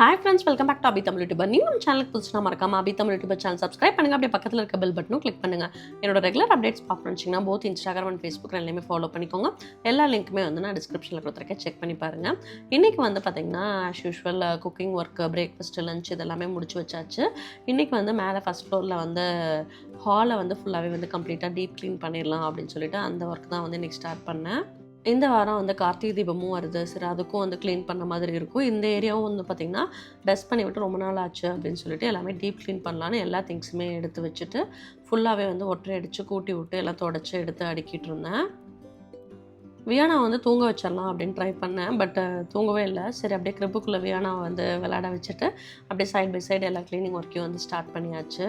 Hi friends welcome back to Abi Tamil YouTuber நீங்கள் நம்ம சேனலுக்கு புதுசுனா மறக்காம Abi Tamil YouTuber channel subscribe பண்ணுங்க. அப்படியே பக்கத்தில் இருக்க பெல் பட்டனும் கிளிக் பண்ணுங்க. என்னோட ரெகுலர் அப்டேட்ஸ் பார்க்கணுச்சிங்கன்னா போத் இன்ஸ்டாகிராம் அண்ட் ஃபேஸ்புக் ரெண்டுமே ஃபாலோ பண்ணிக்கோங்க. எல்லா லிங்க்குமே வந்து நான் டிஸ்கிரிப்ஷனில் கொடுத்துருக்கேன். செக் பண்ணி பாருங்கள் இன்றைக்கி வந்து பார்த்தீங்கன்னா as usual cooking work breakfast lunch இதெல்லாமே முடிச்சு வச்சாச்சு. இன்றைக்கி வந்து மேலே ஃபஸ்ட் ஃப்ளோரில் வந்து ஹாலை வந்து ஃபுல்லாகவே வந்து கம்ப்ளீட்டாக டீப் க்ளீன் பண்ணிடலாம் அப்படின்னு சொல்லிட்டு அந்த ஒர்க் தான் வந்து இன்றைக்கி ஸ்டார்ட் பண்ணேன். இந்த வாரம் வந்து கார்த்திகை தீபமும் வருது. சரி அதுக்கும் வந்து க்ளீன் பண்ண மாதிரி இருக்கும். இந்த ஏரியாவும் வந்து பார்த்திங்கன்னா டஸ்ட் பண்ணி விட்டு ரொம்ப நாள் ஆச்சு அப்படின்னு சொல்லிட்டு எல்லாமே டீப் க்ளீன் பண்ணலான்னு எல்லா திங்ஸுமே எடுத்து வச்சுட்டு ஃபுல்லாகவே வந்து ஒற்றை அடித்து கூட்டி விட்டு எல்லாம் தொடச்சி எடுத்து அடுக்கிட்டு இருந்தேன். வியானா வந்து தூங்க வச்சிடலாம் அப்படின்னு ட்ரை பண்ணேன். பட் தூங்கவே இல்லை. சரி அப்படியே கிரிப்புக்குள்ளே வியானா வந்து விளையாட வச்சுட்டு அப்படியே சைட் பை சைடு எல்லா க்ளீனிங் ஒர்க்கையும் வந்து ஸ்டார்ட் பண்ணியாச்சு.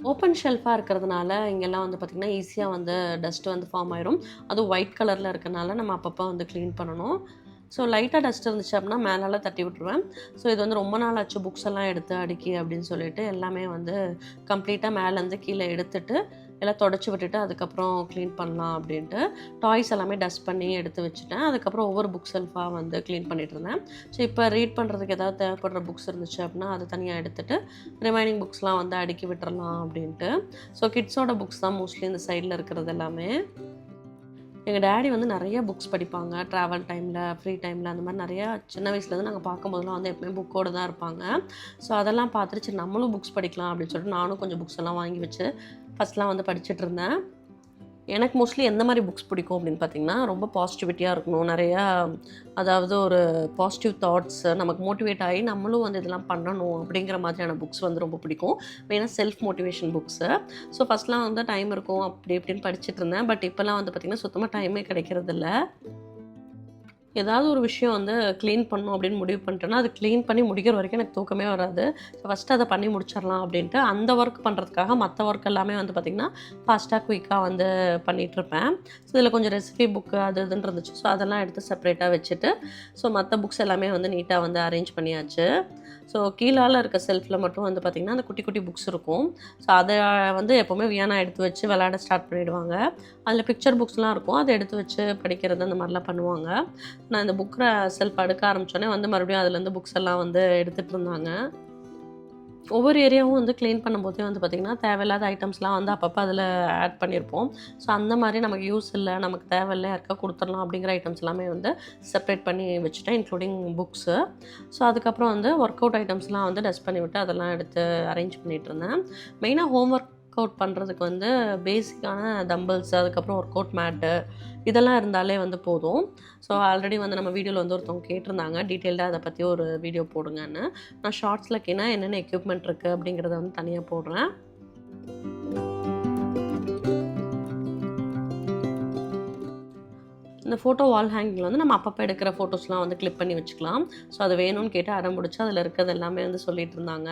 ஓப்பன் ஷெல்ஃபாக இருக்கிறதுனால இங்கெல்லாம் வந்து பார்த்திங்கன்னா ஈஸியாக வந்து டஸ்ட்டு வந்து ஃபார்ம் ஆயிரும். அதுவும் ஒயிட் கலரில் இருக்கனால நம்ம அப்பப்போ வந்து க்ளீன் பண்ணணும். ஸோ லைட்டாக டஸ்ட் இருந்துச்சு அப்படின்னா மேலால் தட்டி விட்ருவேன் ஸோ இது வந்து ரொம்ப நாள் ஆச்சு புக்ஸ் எல்லாம் எடுத்து அடுக்கி அப்படின்னு சொல்லிட்டு எல்லாமே வந்து கம்ப்ளீட்டாக மேலேருந்து கீழே எடுத்துட்டு எல்லாம் தொடச்சி விட்டுட்டு அதுக்கப்புறம் க்ளீன் பண்ணலாம் அப்படின்ட்டு டாய்ஸ் எல்லாமே டஸ்ட் பண்ணி எடுத்து வச்சுட்டேன். அதுக்கப்புறம் ஒவ்வொரு புக் செல்ஃபாக வந்து க்ளீன் பண்ணிட்டு இருந்தேன். ஸோ இப்போ ரீட் பண்ணுறதுக்கு ஏதாவது தேவைப்படுற புக்ஸ் இருந்துச்சு அப்படின்னா அதை தனியாக எடுத்துகிட்டு ரிமைனிங் புக்ஸ்லாம் வந்து அடுக்கி விட்டுறலாம் அப்படின்ட்டு. ஸோ கிட்ஸோட புக்ஸ் தான் மோஸ்ட்லி இந்த சைடில் இருக்கிறது எல்லாமே. எங்கள் டேடி வந்து நிறைய புக்ஸ் படிப்பாங்க. ட்ராவல் டைமில் ஃப்ரீ டைமில் அந்த மாதிரி நிறையா சின்ன வயசுலேருந்து நாங்கள் பார்க்கும்போதெல்லாம் வந்து எப்பவுமே புக்கோடு தான் இருப்பாங்க. ஸோ அதெல்லாம் பார்த்துட்டு சரி நம்மளும் புக்ஸ் படிக்கலாம் அப்படின்னு சொல்லிட்டு நானும் கொஞ்சம் புக்ஸ் எல்லாம் வாங்கி வச்சு ஃபஸ்ட்லாம் வந்து படிச்சுட்டு இருந்தேன் எனக்கு மோஸ்ட்லி எந்த மாதிரி புக்ஸ் பிடிக்கும் அப்படின்னு பார்த்தீங்கன்னா ரொம்ப பாசிட்டிவிட்டியாக இருக்கணும். நிறையா அதாவது ஒரு பாசிட்டிவ் தாட்ஸ் நமக்கு மோட்டிவேட் ஆகி நம்மளும் வந்து இதெல்லாம் பண்ணணும் அப்படிங்கிற மாதிரியான புக்ஸ் வந்து ரொம்ப பிடிக்கும். மெயினாக செல்ஃப் மோட்டிவேஷன் புக்ஸு ஸோ ஃபஸ்ட்லாம் வந்து டைம் இருக்கும் அப்படி இப்படின்னு படிச்சுட்டு இருந்தேன் பட் இப்போல்லாம் வந்து பார்த்திங்கன்னா சுத்தமாக டைமே கிடைக்கிறதில்ல. ஏதாவது ஒரு விஷயம் வந்து க்ளீன் பண்ணணும் அப்படின்னு முடிவு பண்ணிட்டேன்னா அது க்ளீன் பண்ணி முடிக்கிற வரைக்கும் எனக்கு தூக்கமே வராது. ஸோ ஃபஸ்ட்டு அதை பண்ணி முடிச்சிடலாம் அப்படின்ட்டு அந்த ஒர்க் பண்ணுறதுக்காக மற்ற ஒர்க் எல்லாமே வந்து பார்த்திங்கன்னா ஃபாஸ்ட்டாக குயிக்காக வந்து பண்ணிகிட்ருப்பேன் ஸோ இதில் கொஞ்சம் ரெசிபி புக்கு அது இதுன்னு இருந்துச்சு. ஸோ அதெல்லாம் எடுத்து செப்பரேட்டாக வச்சுட்டு ஸோ மற்ற புக்ஸ் எல்லாமே வந்து நீட்டாக வந்து அரேஞ்ச் பண்ணியாச்சு. ஸோ கீழால் இருக்க செல்ஃபில் மட்டும் வந்து பார்த்திங்கன்னா அந்த குட்டி குட்டி புக்ஸ் இருக்கும். ஸோ அதை வந்து எப்போவுமே வியானா எடுத்து வச்சு விளையாட ஸ்டார்ட் பண்ணிவிடுவாங்க அதில் பிக்சர் புக்ஸ்லாம் இருக்கும். அதை எடுத்து வச்சு படிக்கிறது அந்த மாதிரிலாம் பண்ணுவாங்க. நான் இந்த புக்கை செல்ஃப் அடுக்க ஆரம்பித்தோடனே வந்து மறுபடியும் அதுலேருந்து புக்ஸ் எல்லாம் வந்து எடுத்துகிட்டு இருந்தாங்க. ஒவ்வொரு ஏரியாவும் வந்து க்ளீன் பண்ணும்போதே வந்து பார்த்திங்கன்னா தேவையில்லாத ஐட்டம்ஸ்லாம் வந்து அப்பப்போ அதில் ஆட் பண்ணியிருப்போம் ஸோ அந்த மாதிரி நமக்கு யூஸ் இல்லை நமக்கு தேவையில்லை யாருக்கா கொடுத்துடலாம் அப்படிங்கிற ஐட்டம்ஸ் எல்லாமே வந்து செப்பரேட் பண்ணி வச்சுட்டேன் இன்க்ளூடிங் புக்ஸு ஸோ அதுக்கப்புறம் வந்து ஒர்க் அவுட் ஐட்டம்ஸ்லாம் வந்து டஸ்ட் பண்ணி விட்டு அதெல்லாம் எடுத்து அரேஞ்ச் பண்ணிகிட்டு இருந்தேன். மெயினாக ஹோம் ஒர்க் அவுட் பண்ணுறதுக்கு வந்து பேசிக்கான தம்பிள்ஸ் அதுக்கப்புறம் ஒர்க் அவுட் மேட்டு இதெல்லாம் இருந்தாலே வந்து போதும். ஸோ ஆல்ரெடி வந்து நம்ம வீடியோவில் வந்து ஒருத்தவங்க கேட்டிருந்தாங்க. டீட்டெயில்டாக அதை பற்றி ஒரு வீடியோ போடுங்கன்னு. நான் ஷார்ட்ஸில் கேனா என்னென்ன எக்யூப்மெண்ட் இருக்குது அப்படிங்கிறத வந்து தனியாக போடுறேன். இந்த ஃபோட்டோ வால் ஹேங்கிங்கில் வந்து நம்ம அப்பப்போ எடுக்கிற ஃபோட்டோஸ்லாம் வந்து கிளிப் பண்ணி வச்சுக்கலாம். ஸோ அது வேணும்னு கேட்டு அடம் பிடிச்சி அதில் இருக்கிறது எல்லாமே வந்து சொல்லிகிட்டு இருந்தாங்க.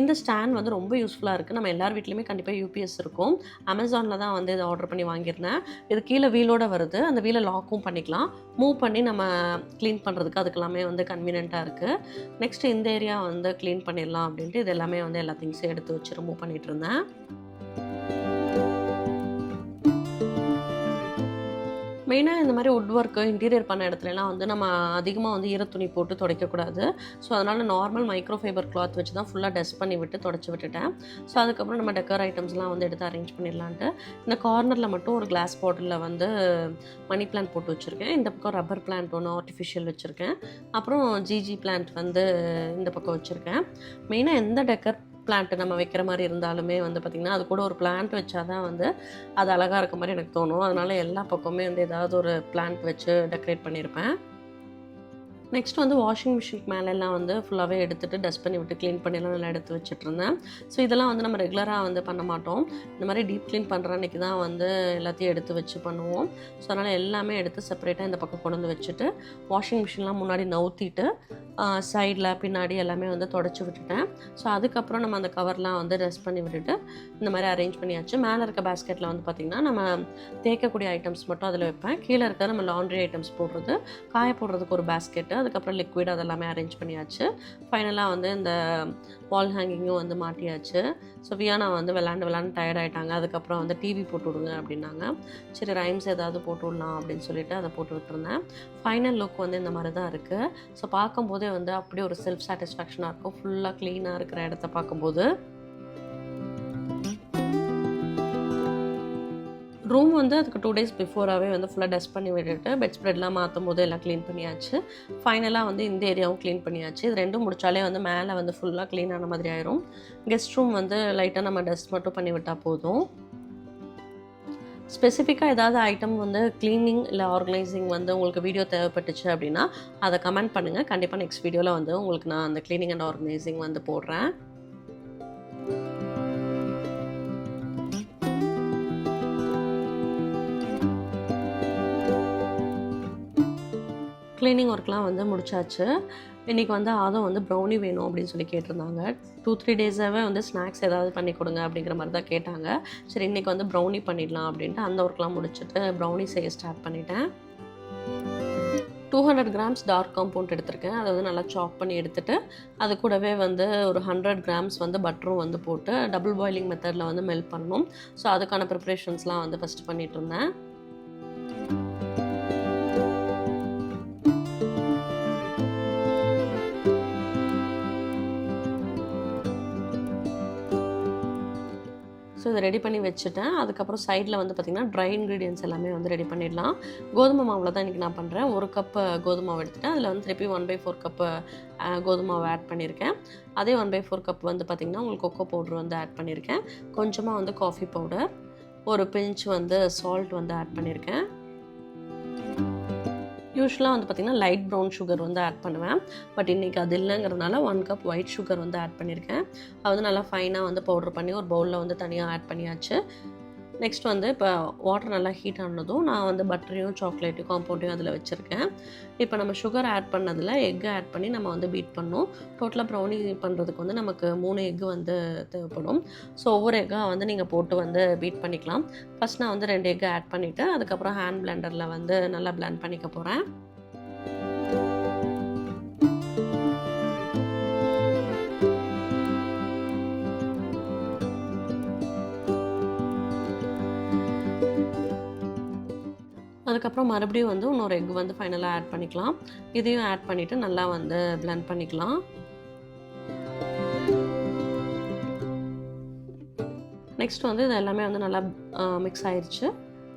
இந்த ஸ்டாண்ட் வந்து ரொம்ப யூஸ்ஃபுல்லாக இருக்குது நம்ம எல்லார் வீட்லேயுமே கண்டிப்பாக யூபிஎஸ் இருக்கும். அமேசானில் தான் வந்து இதை ஆர்டர் பண்ணி வாங்கியிருந்தேன். இது கீழே வீலோட வருது. அந்த வீலை லாக்கும் பண்ணிக்கலாம். மூவ் பண்ணி நம்ம க்ளீன் பண்ணுறதுக்கு அதுக்கெல்லாமே வந்து கன்வீனியண்ட்டாக இருக்குது நெக்ஸ்ட் இந்த ஏரியா வந்து க்ளீன் பண்ணிடலாம் அப்படின்ட்டு இது எல்லாமே வந்து எல்லா திங்ஸையும் எடுத்து வச்சு ரிமூவ் பண்ணிகிட்டு இருந்தேன். மெயினாக இந்த மாதிரி வுட் ஒர்க்கு இன்டீரியர் பண்ண இடத்துலலாம் வந்து நம்ம அதிகமாக வந்து ஈரத்துணி போட்டு துடைக்கக்கூடாது. ஸோ அதனால் நார்மல் மைக்ரோ ஃபைபர் கிளாத் வச்சு தான் ஃபுல்லாக டஸ்ட் பண்ணி விட்டு தொடச்சி விட்டுட்டேன். ஸோ அதுக்கப்புறம் நம்ம டெக்கர் ஐட்டம்ஸ்லாம் வந்து எடுத்து அரேஞ்ச் பண்ணிடலான்ட்டு. இந்த கார்னரில் மட்டும் ஒரு கிளாஸ் பாட்டிலில் வந்து மணி பிளான்ட் போட்டு வச்சுருக்கேன். இந்த பக்கம் ரப்பர் பிளான்ட் ஒன்று ஆர்டிஃபிஷியல் வச்சுருக்கேன். அப்புறம் ஜிஜி பிளான்ட் வந்து இந்த பக்கம் வச்சுருக்கேன். மெயினாக எந்த டெக்கர் பிளான்ட் நம்ம வைக்கிற மாதிரி இருந்தாலுமே வந்து பார்த்திங்கன்னா அது கூட ஒரு பிளான்ட் வச்சா தான் வந்து அது அழகாக இருக்க மாதிரி எனக்கு தோணும். அதனால் எல்லா பக்கமே வந்து ஏதாவது ஒரு பிளான்ட் வச்சு டெக்கரேட் பண்ணியிருப்பேன் நெக்ஸ்ட் வந்து வாஷிங் மிஷினுக்கு மேலெல்லாம் வந்து ஃபுல்லாகவே எடுத்துகிட்டு டஸ்ட் பண்ணி விட்டு க்ளீன் பண்ணிலாம் நல்லா எடுத்து வச்சுட்ருந்தேன் ஸோ இதெல்லாம் வந்து நம்ம ரெகுலராக வந்து பண்ண மாட்டோம். இந்த மாதிரி டீப் க்ளீன் பண்ணுற அன்றைக்கி தான் வந்து எல்லாத்தையும் எடுத்து வச்சு பண்ணுவோம். ஸோ அதனால் எல்லாமே எடுத்து செப்பரேட்டாக இந்த பக்கம் கொண்டு வந்து வச்சுட்டு வாஷிங் மிஷின்லாம் முன்னாடி நவுத்திட்டு சைடில் பின்னாடி எல்லாமே வந்து தொடச்சி விட்டுட்டேன். ஸோ அதுக்கப்புறம் நம்ம அந்த கவர்லாம் வந்து ரெஸ்ட் பண்ணி விட்டுட்டு இந்த மாதிரி அரேஞ்ச் பண்ணியாச்சு. மேலே இருக்க பேஸ்கெட்டில் வந்து பார்த்திங்கன்னா நம்ம தேய்க்கக்கூடிய ஐட்டம்ஸ் மட்டும் அதில் வைப்பேன். கீழே இருக்க நம்ம லாண்ட்ரி ஐட்டம்ஸ் போடுறது. காய போடுறதுக்கு ஒரு பேஸ்கெட்டு அதுக்கப்புறம் லிக்விட் அதெல்லாமே அரேஞ்ச் பண்ணியாச்சு. ஃபைனலாக வந்து இந்த வால் ஹேங்கிங்கும் வந்து மாட்டியாச்சு. ஸோ வியானா வந்து விளாண்டு விளாண்டு டயர்ட் ஆகிட்டாங்க அதுக்கப்புறம் வந்து டிவி போட்டு விடுங்க அப்படின்னாங்க. சரி ரைம்ஸ் ஏதாவது போட்டு விடலாம் அப்படின்னு சொல்லிட்டு அதை போட்டு விட்டுருந்தேன். ஃபைனல் லுக் வந்து இந்த மாதிரி தான் இருக்குது ஸோ பார்க்கும்போதே வந்து அப்படியே ஒரு செல்ஃப் சாட்டிஸ்ஃபேக்ஷனாக இருக்கும். ஃபுல்லாக க்ளீனாக இருக்கிற இடத்த பார்க்கும்போது. ரூம் வந்து அதுக்கு டூ டேஸ் பிஃபோராகவே வந்து ஃபுல்லாக டஸ்ட் பண்ணி விட்டுட்டு பெட் ஸ்ப்ரெட்லாம் மாற்றும் போது எல்லாம் க்ளீன் பண்ணியாச்சு. ஃபைனலாக வந்து இந்த ஏரியாவும் க்ளீன் பண்ணியாச்சு. இது ரெண்டும் முடிச்சாலே வந்து மேலே வந்து ஃபுல்லாக க்ளீன் ஆன மாதிரி ஆயிரும். கெஸ்ட் ரூம் வந்து லைட்டாக நம்ம டஸ்ட் மட்டும் பண்ணி விட்டால் போதும். ஸ்பெசிஃபிக்காக ஏதாவது ஐட்டம் வந்து க்ளீனிங் இல்லை ஆர்கனைசிங் வந்து உங்களுக்கு வீடியோ தேவைப்பட்டுச்சு அப்படின்னா அதை கமெண்ட் பண்ணுங்கள் கண்டிப்பாக நெக்ஸ்ட் வீடியோவில் வந்து உங்களுக்கு நான் அந்த க்ளீனிங் அண்ட் ஆர்கனைசிங் வந்து போடுறேன். க்ளீனிங் ஒர்க்லாம் வந்து முடிச்சாச்சு. இன்றைக்கி வந்து அதுவும் வந்து ப்ரௌனி வேணும் அப்படின்னு சொல்லி கேட்டிருந்தாங்க. டூ த்ரீ டேஸாகவே வந்து ஸ்நாக்ஸ் ஏதாவது பண்ணி கொடுங்க அப்படிங்கிற மாதிரி தான் கேட்டாங்க. சரி இன்றைக்கி வந்து ப்ரௌனி பண்ணிடலாம் அப்படின்ட்டு அந்த ஒர்க்லாம் முடிச்சுட்டு ப்ரௌனி செய்ய ஸ்டார்ட் பண்ணிட்டேன். Two hundred grams dark compound எடுத்திருக்கேன். அதை வந்து நல்லா சாப் பண்ணி எடுத்துகிட்டு அது கூடவே வந்து ஒரு ஹண்ட்ரட் கிராம்ஸ் வந்து பட்டரும் வந்து போட்டு டபுள் பாயிலிங் மெத்தடில் வந்து மெல்ட் பண்ணணும். ஸோ அதுக்கான ப்ரிப்ரேஷன்ஸ்லாம் வந்து ஃபஸ்ட் பண்ணிகிட்டு இருந்தேன். ரெடி பண்ணி வச்சுட்டேன். அதுக்கப்புறம் சைடில் வந்து பார்த்திங்கன்னா ட்ரை இன்க்ரீடியன்ஸ் எல்லாமே வந்து ரெடி பண்ணிடலாம். கோதுமை மாவில் தான் இன்றைக்கி நான் பண்ணுறேன் ஒரு கப்பு கோதுமை மாவு எடுத்துகிட்டேன் அதில் வந்து திருப்பி ஒன் பை ஃபோர் கப்பு கோதுமை மாவு ஆட் பண்ணியிருக்கேன். அதே ஒன் பை ஃபோர் கப் வந்து பார்த்திங்கன்னா உங்களுக்கு கொக்கோ பவுட்ரு வந்து ஆட் பண்ணியிருக்கேன். கொஞ்சமாக வந்து காஃபி பவுடர் ஒரு பிஞ்ச் வந்து சால்ட் வந்து ஆட் பண்ணியிருக்கேன். யூஸ்வலாக வந்து பார்த்திங்கன்னா லைட் ப்ரௌன் சுகர் வந்து ஆட் பண்ணுவேன். பட் இன்றைக்கி அது இல்லைங்கிறதுனால ஒன் கப் ஒயிட் சுகர் வந்து ஆட் பண்ணியிருக்கேன். அது வந்து நல்லா ஃபைனாக வந்து பவுட்ரு பண்ணி ஒரு பவுலில் வந்து தனியாக ஆட் பண்ணியாச்சு. நெக்ஸ்ட் வந்து இப்போ வாட்டர் நல்லா ஹீட் ஆனதும் நான் வந்து பட்டரையும் சாக்லேட்டையும் காம்பவுண்டையும் அதில் வச்சுருக்கேன். இப்போ நம்ம சுகர் ஆட் பண்ணதில் எக்கு ஆட் பண்ணி நம்ம வந்து பீட் பண்ணோம் டோட்டலாக ப்ரௌனி பண்ணுறதுக்கு வந்து நமக்கு மூணு எக்கு வந்து தேவைப்படும். ஸோ ஒவ்வொரு எக்காக வந்து நீங்கள் போட்டு வந்து பீட் பண்ணிக்கலாம். ஃபஸ்ட் நான் வந்து ரெண்டு எக்கு ஆட் பண்ணிவிட்டு அதுக்கப்புறம் ஹேண்ட் பிளெண்டரில் வந்து நல்லா பிளெண்ட் பண்ணிக்க போகிறேன் அதுக்கப்புறம் மறுபடியும் வந்து இன்னொரு எக் வந்து ஃபைனலாக ஆட் பண்ணிக்கலாம். இதையும் ஆட் பண்ணிவிட்டு நல்லா வந்து பிளெண்ட் பண்ணிக்கலாம். நெக்ஸ்ட் வந்து இது எல்லாமே வந்து நல்லா மிக்ஸ் ஆயிடுச்சு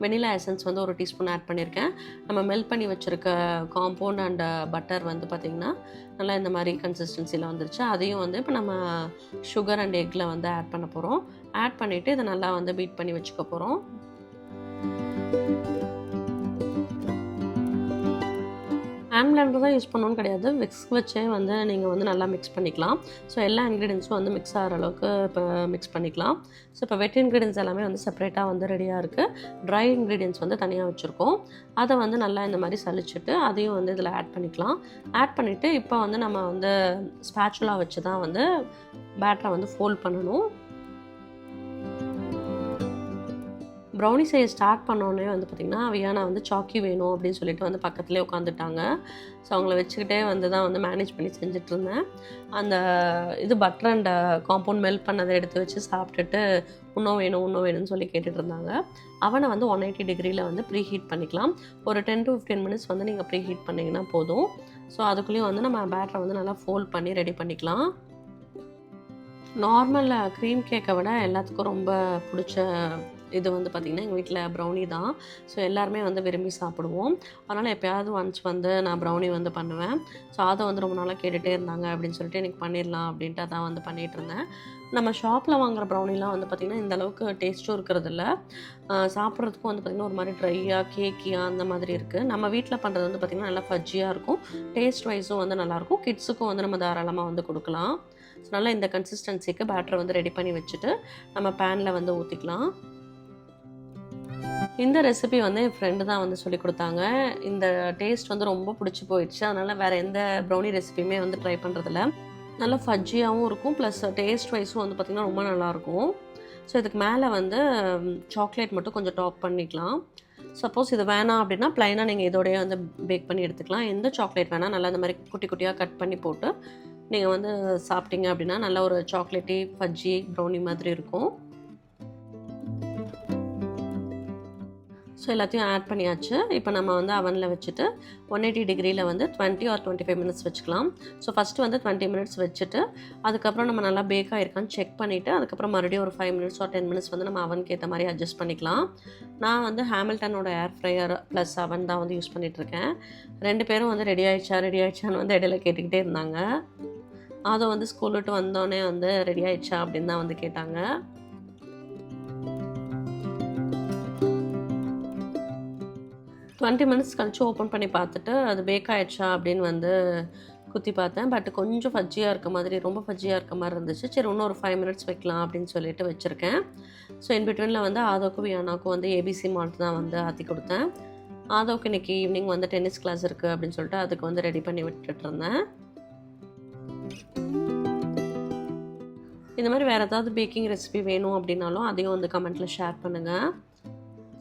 வெனிலா எசன்ஸ் வந்து ஒரு டீஸ்பூன் ஆட் பண்ணியிருக்கேன் நம்ம மெல்ட் பண்ணி வச்சுருக்க காம்பவுண்ட் அண்ட் பட்டர் வந்து பார்த்திங்கன்னா நல்லா இந்த மாதிரி கன்சிஸ்டன்சியில் வந்துருச்சு. அதையும் வந்து இப்போ நம்ம சுகர் அண்ட் எக்கில் வந்து ஆட் பண்ண போகிறோம் ஆட் பண்ணிவிட்டு இதை நல்லா வந்து பீட் பண்ணி வச்சுக்க போகிறோம் ஹேண்ட் பிளண்டர் தான் யூஸ் பண்ணணும்னு கிடையாது. மிக்ஸ் வச்சே வந்து நீங்கள் வந்து நல்லா மிக்ஸ் பண்ணிக்கலாம். ஸோ எல்லா இன்க்ரீடியன்ஸும் வந்து மிக்ஸ் ஆகிற அளவுக்கு இப்போ மிக்ஸ் பண்ணிக்கலாம். ஸோ இப்போ வெட் இன்க்ரீடியன்ஸ் எல்லாமே வந்து செப்பரேட்டாக வந்து ரெடியாக இருக்குது ட்ரை இன்க்ரீடியன்ஸ் வந்து தனியாக வச்சுருக்கோம். அதை வந்து நல்லா இந்த மாதிரி சளிச்சுட்டு அதையும் வந்து இதில் ஆட் பண்ணிக்கலாம். ஆட் பண்ணிவிட்டு இப்போ வந்து நம்ம வந்து ஸ்பேச்சுலாக வச்சு தான் வந்து பேட்டரை வந்து ஃபோல்ட் பண்ணணும். ப்ரௌனி செய்ய ஸ்டார்ட் பண்ணோடனே வந்து பார்த்திங்கன்னா வியானா வந்து சாக்கி வேணும் அப்படின்னு சொல்லிட்டு வந்து பக்கத்துலேயே உட்காந்துட்டாங்க ஸோ அவங்கள வச்சுக்கிட்டே வந்து தான் வந்து மேனேஜ் பண்ணி செஞ்சுட்டு இருந்தேன் அந்த இது பட்டர் அண்ட் காம்பவுண்ட் மெல்ட் பண்ணதை எடுத்து வச்சு சாப்பிட்டுட்டு இன்னும் வேணும் இன்னும் வேணும்னு சொல்லி கேட்டுட்டு இருந்தாங்க அவனை வந்து ஒன் எயிட்டி டிகிரியில் வந்து ப்ரீ ஹீட் பண்ணிக்கலாம். ஒரு டென் டு ஃபிஃப்டீன் மினிட்ஸ் வந்து நீங்கள் ப்ரீ ஹீட் பண்ணிங்கன்னா போதும். ஸோ அதுக்குள்ளேயும் வந்து நம்ம பேட்டரை வந்து நல்லா ஃபோல்ட் பண்ணி ரெடி பண்ணிக்கலாம். நார்மல் க்ரீம் கேக்கை விட எல்லாத்துக்கும் ரொம்ப பிடிச்ச இது வந்து பார்த்திங்கன்னா எங்கள் வீட்டில் ப்ரௌனி தான். ஸோ எல்லாருமே வந்து விரும்பி சாப்பிடுவோம். அதனால் எப்போயாவது ஒன்ஸ் வந்து நான் ப்ரௌனி வந்து பண்ணுவேன். ஸோ அதை வந்து ரொம்ப நாளாக கேட்டுகிட்டே இருந்தாங்க அப்படின்னு சொல்லிட்டு எனக்கு பண்ணிடலாம் அப்படின்ட்டு அதான் வந்து பண்ணிகிட்டு இருந்தேன். நம்ம ஷாப்பில் வாங்குற ப்ரௌனிலாம் வந்து பார்த்திங்கன்னா இந்தளவுக்கு டேஸ்ட்டும் இருக்கிறது இல்லை. சாப்பிட்றதுக்கும் வந்து பார்த்திங்கன்னா ஒரு மாதிரி ட்ரையாக கேக்கியாக அந்த மாதிரி இருக்குது நம்ம வீட்டில் பண்ணுறது வந்து பார்த்திங்கன்னா நல்லா ஃபஜ்ஜியாக இருக்கும். டேஸ்ட் வைஸும் வந்து நல்லாயிருக்கும் கிட்ஸுக்கும் வந்து நம்ம தாராளமாக வந்து கொடுக்கலாம். ஸோ நல்லா இந்த கன்சிஸ்டன்சிக்கு பேட்டரை வந்து ரெடி பண்ணி வச்சுட்டு நம்ம பேனில் வந்து ஊற்றிக்கலாம் இந்த ரெசிபி வந்து என் ஃப்ரெண்டு தான் வந்து சொல்லி கொடுத்தாங்க. இந்த டேஸ்ட் வந்து ரொம்ப பிடிச்சி போயிடுச்சு. அதனால் வேறு எந்த ப்ரௌனி ரெசிபியுமே வந்து ட்ரை பண்ணுறதில்ல நல்லா ஃபஜ்ஜியாகவும் இருக்கும். ப்ளஸ் டேஸ்ட் வைஸும் வந்து பார்த்திங்கன்னா ரொம்ப நல்லாயிருக்கும் ஸோ இதுக்கு மேலே வந்து சாக்லேட் மட்டும் கொஞ்சம் டாப் பண்ணிக்கலாம். சப்போஸ் இது வேணாம் அப்படின்னா ப்ளைனாக நீங்கள் இதோடய வந்து பேக் பண்ணி எடுத்துக்கலாம். எந்த சாக்லேட் வேணால் நல்லா அந்த மாதிரி குட்டி குட்டியாக கட் பண்ணி போட்டு நீங்கள் வந்து சாப்பிட்டீங்க அப்படின்னா நல்ல ஒரு சாக்லேட்டி ஃபஜ்ஜி ப்ரௌனி மாதிரி இருக்கும். ஸோ எல்லாத்தையும் ஆட் பண்ணியாச்சு. இப்போ நம்ம வந்து அவனில் வச்சுட்டு ஒன் எயிட்டி டிகிரியில் வந்து twenty or twenty five minutes வச்சுக்கலாம். ஸோ ஃபஸ்ட்டு வந்து டுவெண்ட்டி மினிட்ஸ் வச்சுட்டு அதுக்கப்புறம் நம்ம நல்லா பேக் ஆகிருக்கான்னு செக் பண்ணிவிட்டு அதுக்கப்புறம் மறுபடியும் ஒரு five minutes or ten minutes வந்து நம்ம அவனுக்கு ஏற்ற மாதிரி அட்ஜஸ்ட் பண்ணிக்கலாம். நான் வந்து ஹேமில்டனோட ஏர் ஃப்ரையர் ப்ளஸ் அவன் தான் வந்து யூஸ் பண்ணிகிட்ருக்கேன் ரெண்டு பேரும் வந்து ரெடி ஆயிடுச்சா ரெடி ஆயிடுச்சான்னு வந்து இடையில கேட்டுக்கிட்டே இருந்தாங்க. அதை வந்து ஸ்கூல் விட்டு வந்தோடனே வந்து ரெடி ஆயிடுச்சா அப்படின்னு தான் வந்து கேட்டாங்க. டுவெண்ட்டி மினிட்ஸ் கழிச்சு ஓப்பன் பண்ணி பார்த்துட்டு அது பேக் ஆகிடுச்சா அப்படின்னு வந்து குத்தி பார்த்தேன். பட் கொஞ்சம் ஃபஜ்ஜியாக இருக்க மாதிரி ரொம்ப ஃபஜ்ஜியாக இருக்க மாதிரி இருந்துச்சு. சரி இன்னும் ஒரு ஃபைவ் மினிட்ஸ் வைக்கலாம் அப்படின்னு சொல்லிட்டு வச்சுருக்கேன். ஸோ இன் பிட்வீனில் வந்து ஆதோக்கும் வியானாக்கும் வந்து ஏபிசி மால்ட் தான் வந்து ஆற்றி கொடுத்தேன். ஆதோக்கு இன்றைக்கி ஈவினிங் வந்து டென்னிஸ் கிளாஸ் இருக்குது அப்படின்னு சொல்லிட்டு அதுக்கு வந்து ரெடி பண்ணி விட்டுட்டு இருந்தேன். இந்த மாதிரி வேறு ஏதாவது பேக்கிங் ரெசிபி வேணும் அப்படின்னாலும் அதையும் வந்து கமெண்ட்டில் ஷேர் பண்ணுங்கள்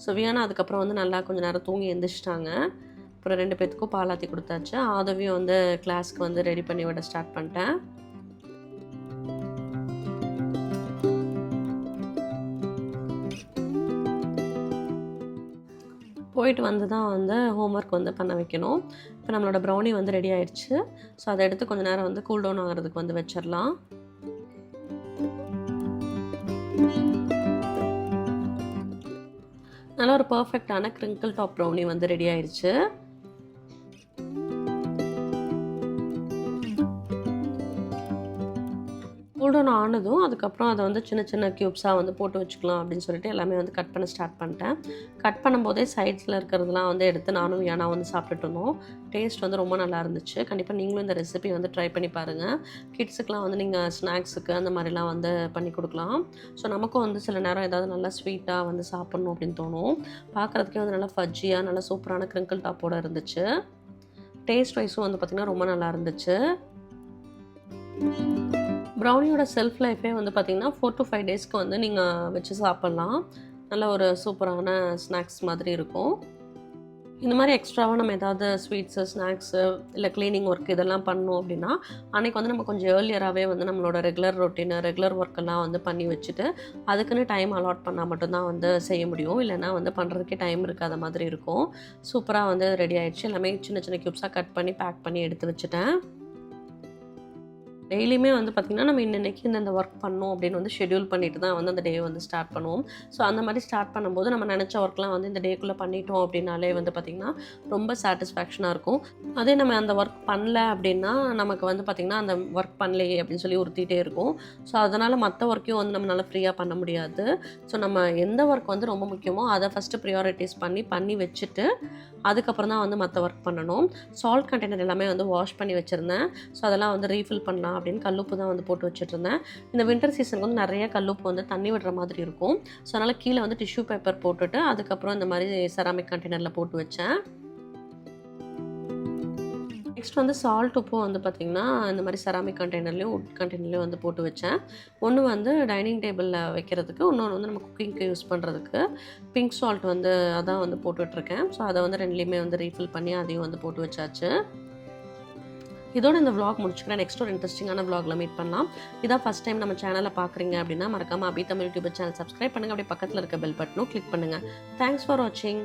ஸோ வியானா அதுக்கப்புறம் வந்து நல்லா கொஞ்சம் நேரம் தூங்கி எழுந்திரிச்சிட்டாங்க அப்புறம் ரெண்டு பேத்துக்கும் பாலாத்தி கொடுத்தாச்சு. ஆதவியும் வந்து கிளாஸ்க்கு வந்து ரெடி பண்ணி விட ஸ்டார்ட் பண்ணிட்டேன். போயிட்டு வந்து தான் வந்து ஹோம்ஒர்க் வந்து பண்ண வைக்கணும். இப்போ நம்மளோட ப்ரௌனி வந்து ரெடி ஆயிடுச்சு. ஸோ அதை எடுத்து கொஞ்சம் நேரம் வந்து கூல் டவுன் ஆகிறதுக்கு வந்து வச்சிடலாம். நல்லா ஒரு பர்ஃபெக்டான கிரிங்கிள் டாப் ப்ரௌனி வந்து ரெடி ஆயிடுச்சு கூல்டவுன் ஆனதும் அதுக்கப்புறம் அதை வந்து சின்ன சின்ன க்யூப்ஸாக வந்து போட்டு வச்சுக்கலாம் அப்படின்னு சொல்லிட்டு எல்லாமே வந்து கட் பண்ண ஸ்டார்ட் பண்ணிட்டேன். கட் பண்ணும்போதே சைட்ஸில் இருக்கிறதுலாம் வந்து எடுத்து நானும் ஏன்னா வந்து சாப்பிட்டுட்டு இருந்தோம். டேஸ்ட் வந்து ரொம்ப நல்லா இருந்துச்சு. கண்டிப்பாக நீங்களும் இந்த ரெசிபி வந்து ட்ரை பண்ணி பாருங்கள் கிட்ஸுக்கெலாம் வந்து நீங்கள் ஸ்நாக்ஸுக்கு அந்த மாதிரிலாம் வந்து பண்ணி கொடுக்கலாம். ஸோ நமக்கும் வந்து சில நேரம் ஏதாவது நல்லா ஸ்வீட்டாக வந்து சாப்பிட்ணும் அப்படின்னு தோணும். பார்க்குறதுக்கே வந்து நல்லா ஃபஜ்ஜியாக நல்லா சூப்பரான கிரிங்கிள் டாப்போடு இருந்துச்சு. டேஸ்ட் வைஸும் வந்து பார்த்திங்கன்னா ரொம்ப நல்லா இருந்துச்சு. ப்ரௌனியோட செல்ஃப் லைஃபே வந்து பார்த்திங்கன்னா ஃபோர் டு ஃபைவ் டேஸ்க்கு வந்து நீங்கள் வச்சு சாப்பிட்லாம். நல்ல ஒரு சூப்பரான ஸ்நாக்ஸ் மாதிரி இருக்கும். இந்த மாதிரி எக்ஸ்ட்ராவாக நம்ம ஏதாவது ஸ்வீட்ஸு ஸ்நாக்ஸு இல்லை க்ளீனிங் ஒர்க் இதெல்லாம் பண்ணோம் அப்படின்னா அன்றைக்கி வந்து நம்ம கொஞ்சம் ஏர்லியராகவே வந்து நம்மளோட ரெகுலர் ரொட்டீனு ரெகுலர் ஒர்க்கெல்லாம் வந்து பண்ணி வச்சுட்டு அதுக்குன்னு டைம் அலாட் பண்ணால் மட்டும்தான் வந்து செய்ய முடியும். இல்லைன்னா வந்து பண்ணுறதுக்கே டைம் இருக்காத மாதிரி இருக்கும். சூப்பராக வந்து ரெடி ஆகிடுச்சு எல்லாமே சின்ன சின்ன க்யூப்ஸாக கட் பண்ணி பேக் பண்ணி எடுத்து வச்சுட்டேன். டெய்லியுமே வந்து பார்த்திங்கன்னா நம்ம இன்னைக்கு இந்த ஒர்க் பண்ணோம் அப்படின்னு வந்து ஷெடியூல் பண்ணிட்டு தான் வந்து அந்த டே வந்து ஸ்டார்ட் பண்ணுவோம். ஸோ அந்த மாதிரி ஸ்டார்ட் பண்ணும்போது நம்ம நினச்ச ஒர்க்லாம் வந்து இந்த டேக்குள்ளே பண்ணிட்டோம் அப்படின்னாலே வந்து பார்த்திங்கன்னா ரொம்ப சாட்டிஸ்ஃபேக்ஷனாக இருக்கும். அதே நம்ம அந்த ஒர்க் பண்ணல அப்படின்னா நமக்கு வந்து பார்த்திங்கன்னா அந்த ஒர்க் பண்ணலையே அப்படின்னு சொல்லி உறுத்திட்டே இருக்கும். ஸோ அதனால் மற்ற ஒர்க்கையும் வந்து நம்மளால் ஃப்ரீயாக பண்ண முடியாது. ஸோ நம்ம எந்த ஒர்க் வந்து ரொம்ப முக்கியமோ அதை ஃபஸ்ட்டு ப்ரியாரிட்டிஸ் பண்ணி பண்ணி வச்சுட்டு அதுக்கப்புறம் தான் வந்து மற்ற ஒர்க் பண்ணணும். சால்ட் கண்டெய்னர் எல்லாமே வந்து வாஷ் பண்ணி வச்சுருந்தேன். ஸோ அதெல்லாம் வந்து ரீஃபில் பண்ணலாம். அப்படின்னு கல்லுப்பு தான் வந்து போட்டு வச்சுட்டு இருந்தேன் இந்த வின்டர் சீசனுக்கு வந்து நிறைய கல்லுப்பு வந்து தண்ணி விடுற மாதிரி இருக்கும். ஸோ அதனால் கீழே வந்து டிஷ்யூ பேப்பர் போட்டுட்டு அதுக்கப்புறம் இந்த மாதிரி செராமிக் கண்டெய்னரில் போட்டு வச்சேன். நெக்ஸ்ட் வந்து சால்ட் உப்பு வந்து பார்த்திங்கன்னா இந்த மாதிரி செராமிக் கண்டெய்னர்லேயும் உட் கண்டெய்னர்லேயும் வந்து போட்டு வச்சேன். ஒன்று வந்து டைனிங் டேபிளில் வைக்கிறதுக்கு இன்னொன்று வந்து நம்ம குக்கிங்க்கு யூஸ் பண்ணுறதுக்கு பிங்க் சால்ட் வந்து அதான் வந்து போட்டுட்ருக்கேன். ஸோ அதை வந்து ரெண்டுலேயுமே வந்து ரீஃபில் பண்ணி அதையும் வந்து போட்டு வச்சாச்சு. இதோட இந்த விளாக் முடிச்சுக்கிறேன். நெக்ஸ்ட் ஒரு இன்ட்ரெஸ்டிங்கான vlogல மீட் பண்ணலாம். இதான் ஃபஸ்ட் டைம் நம்ம சேனலை பார்க்குறீங்க அப்படின்னா மறக்காம Abi Tamil YouTube channel subscribe பண்ணுங்கள் அப்படியே பக்கத்தில் இருக்க பெல் பட்டனும் கிளிக் பண்ணுங்கள் தேங்க்ஸ் ஃபார் வாட்சிங்